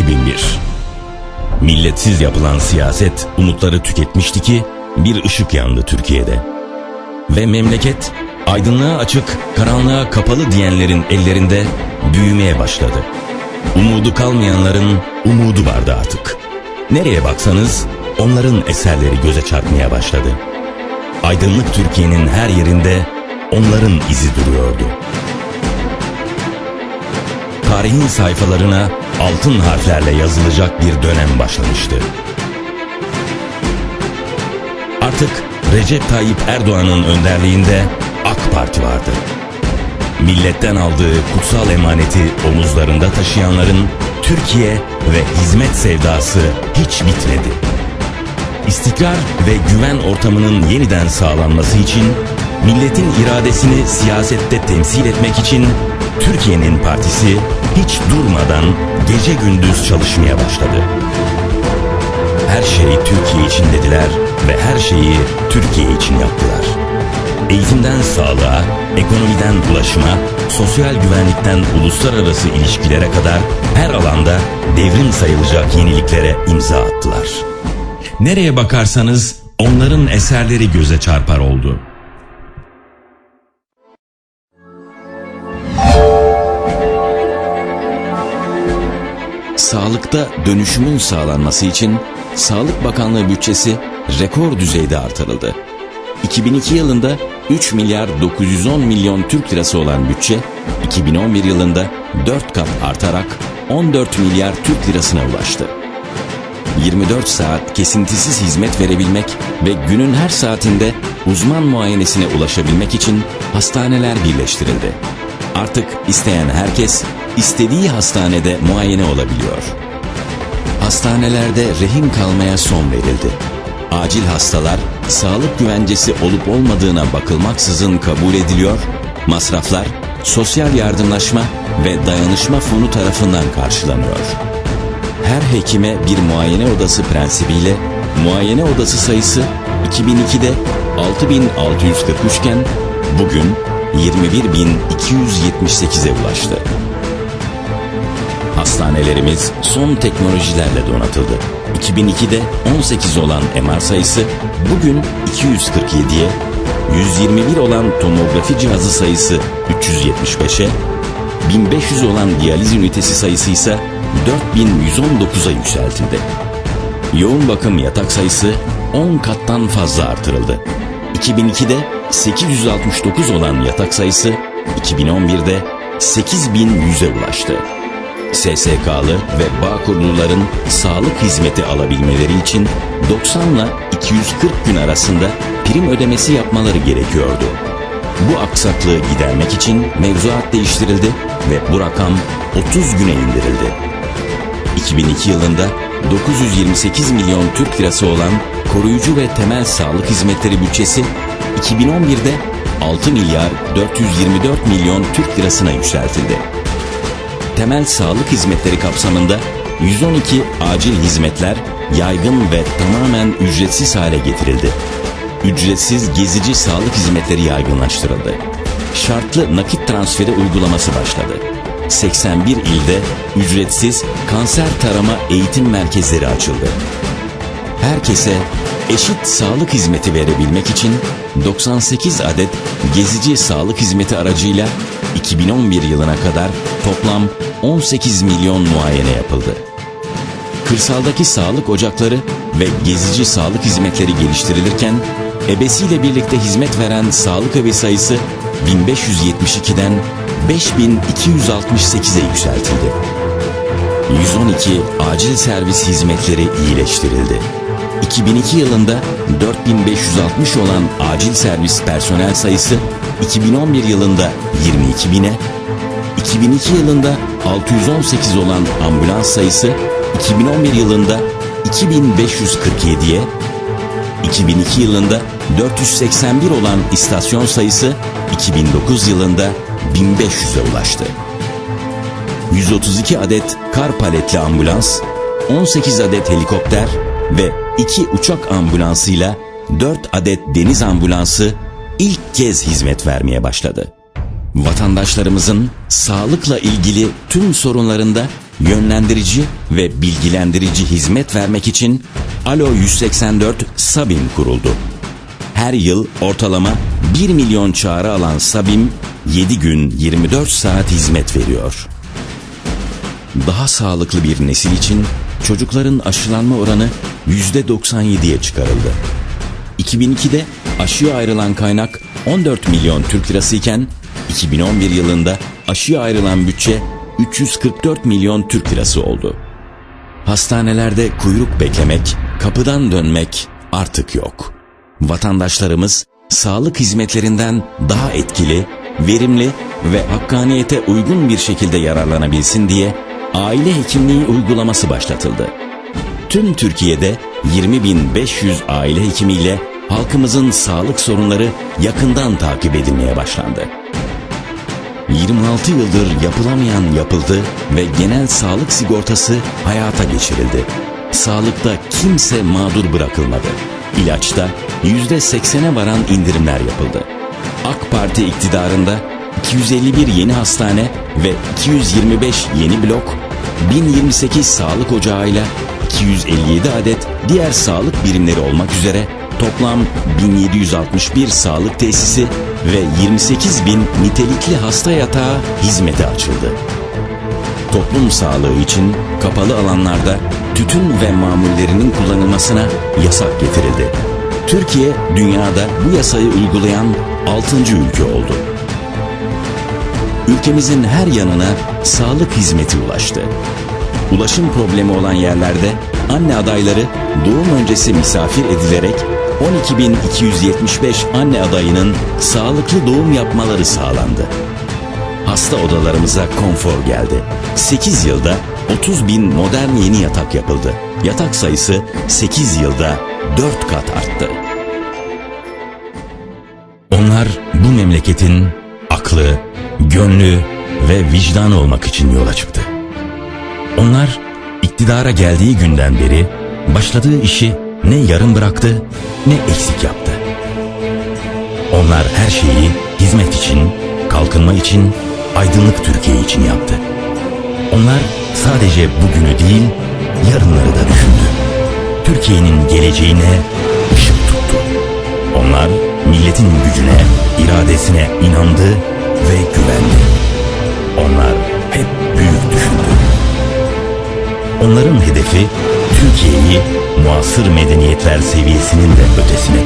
2001 Milletsiz yapılan siyaset umutları tüketmişti ki bir ışık yandı Türkiye'de. Ve memleket aydınlığa açık, karanlığa kapalı diyenlerin ellerinde büyümeye başladı. Umudu kalmayanların umudu vardı artık. Nereye baksanız onların eserleri göze çarpmaya başladı. Aydınlık Türkiye'nin her yerinde onların izi duruyordu. Tarihin sayfalarına altın harflerle yazılacak bir dönem başlamıştı. Artık Recep Tayyip Erdoğan'ın önderliğinde AK Parti vardı. Milletten aldığı kutsal emaneti omuzlarında taşıyanların Türkiye ve hizmet sevdası hiç bitmedi. İstikrar ve güven ortamının yeniden sağlanması için, milletin iradesini siyasette temsil etmek için Türkiye'nin partisi hiç durmadan gece gündüz çalışmaya başladı. Her şeyi Türkiye için dediler ve her şeyi Türkiye için yaptılar. Eğitimden sağlığa, ekonomiden ulaşıma, sosyal güvenlikten uluslararası ilişkilere kadar her alanda devrim sayılacak yeniliklere imza attılar. Nereye bakarsanız onların eserleri göze çarpar oldu. Sağlıkta dönüşümün sağlanması için Sağlık Bakanlığı bütçesi rekor düzeyde artırıldı. 2002 yılında 3 milyar 910 milyon Türk lirası olan bütçe 2011 yılında 4 kat artarak 14 milyar Türk lirasına ulaştı. 24 saat kesintisiz hizmet verebilmek ve günün her saatinde uzman muayenesine ulaşabilmek için hastaneler birleştirildi. Artık isteyen herkes istediği hastanede muayene olabiliyor. Hastanelerde rehin kalmaya son verildi. Acil hastalar sağlık güvencesi olup olmadığına bakılmaksızın kabul ediliyor, masraflar sosyal yardımlaşma ve dayanışma fonu tarafından karşılanıyor her hekime bir muayene odası prensibiyle muayene odası sayısı 2002'de 6643 iken bugün 21278'e ulaştı. Hastanelerimiz son teknolojilerle donatıldı. 2002'de 18 olan MR sayısı bugün 247'ye, 121 olan tomografi cihazı sayısı 375'e, 1500 olan diyaliz ünitesi sayısı ise 4119'a yükseltildi. Yoğun bakım yatak sayısı 10 kattan fazla artırıldı. 2002'de 869 olan yatak sayısı 2011'de 8100'e ulaştı. SSK'lı ve Bağkurluların sağlık hizmeti alabilmeleri için 90 ile 240 gün arasında prim ödemesi yapmaları gerekiyordu. Bu aksaklığı gidermek için mevzuat değiştirildi ve bu rakam 30 güne indirildi. 2002 yılında 928 milyon Türk lirası olan koruyucu ve temel sağlık hizmetleri bütçesi 2011'de 6 milyar 424 milyon Türk lirasına yükseltildi. Temel sağlık hizmetleri kapsamında 112 acil hizmetler yaygın ve tamamen ücretsiz hale getirildi. Ücretsiz gezici sağlık hizmetleri yaygınlaştırıldı. Şartlı nakit transferi uygulaması başladı. 81 ilde ücretsiz kanser tarama eğitim merkezleri açıldı. Herkese eşit sağlık hizmeti verebilmek için 98 adet gezici sağlık hizmeti aracıyla 2011 yılına kadar toplam 18 milyon muayene yapıldı. Kırsaldaki sağlık ocakları ve gezici sağlık hizmetleri geliştirilirken ebesiyle birlikte hizmet veren sağlık evi sayısı 1572'den 5268'e yükseltildi. 112 acil servis hizmetleri iyileştirildi. 2002 yılında 4560 olan acil servis personel sayısı 2011 yılında 22 bine, 2002 yılında 618 olan ambulans sayısı 2011 yılında 2547'ye, 2002 yılında 481 olan istasyon sayısı 2009 yılında 1500'e ulaştı. 132 adet kar paletli ambulans, 18 adet helikopter ve 2 uçak ambulansıyla 4 adet deniz ambulansı ilk kez hizmet vermeye başladı. Vatandaşlarımızın sağlıkla ilgili tüm sorunlarında yönlendirici ve bilgilendirici hizmet vermek için Alo 184 Sabim kuruldu. Her yıl ortalama 1 milyon çağrı alan Sabim 7 gün 24 saat hizmet veriyor. Daha sağlıklı bir nesil için çocukların aşılanma oranı %97'ye çıkarıldı. 2002'de aşıya ayrılan kaynak 14 milyon Türk lirası iken 2011 yılında aşıya ayrılan bütçe 344 milyon Türk lirası oldu. Hastanelerde kuyruk beklemek, kapıdan dönmek artık yok. Vatandaşlarımız sağlık hizmetlerinden daha etkili, verimli ve hakkaniyete uygun bir şekilde yararlanabilsin diye aile hekimliği uygulaması başlatıldı. Tüm Türkiye'de 20.500 aile hekimiyle halkımızın sağlık sorunları yakından takip edilmeye başlandı. 26 yıldır yapılamayan yapıldı ve genel sağlık sigortası hayata geçirildi. Sağlıkta kimse mağdur bırakılmadı. İlaçta %80'e varan indirimler yapıldı. AK Parti iktidarında 251 yeni hastane ve 225 yeni blok, 1028 sağlık ocağıyla 257 adet diğer sağlık birimleri olmak üzere toplam 1761 sağlık tesisi ve 28 bin nitelikli hasta yatağı hizmete açıldı. Toplum sağlığı için kapalı alanlarda tütün ve mamullerinin kullanılmasına yasak getirildi. Türkiye dünyada bu yasayı uygulayan 6. ülke oldu. Ülkemizin her yanına sağlık hizmeti ulaştı. Ulaşım problemi olan yerlerde anne adayları doğum öncesi misafir edilerek 12.275 anne adayının sağlıklı doğum yapmaları sağlandı. Hasta odalarımıza konfor geldi. 8 yılda 30 bin modern yeni yatak yapıldı. Yatak sayısı 8 yılda 4 kat arttı. Onlar bu memleketin aklı, gönlü ve vicdanı olmak için yola çıktı. Onlar iktidara geldiği günden beri başladığı işi ne yarım bıraktı ne eksik yaptı. Onlar her şeyi hizmet için, kalkınma için, aydınlık Türkiye için yaptı. Onlar sadece bugünü değil, yarınları da düşündü. Türkiye'nin geleceğine ışık tuttu. Onlar milletin gücüne, iradesine inandı güvendi. Onlar hep büyük düşündü. Onların hedefi Türkiye'yi muasır medeniyetler seviyesinin de ötesine.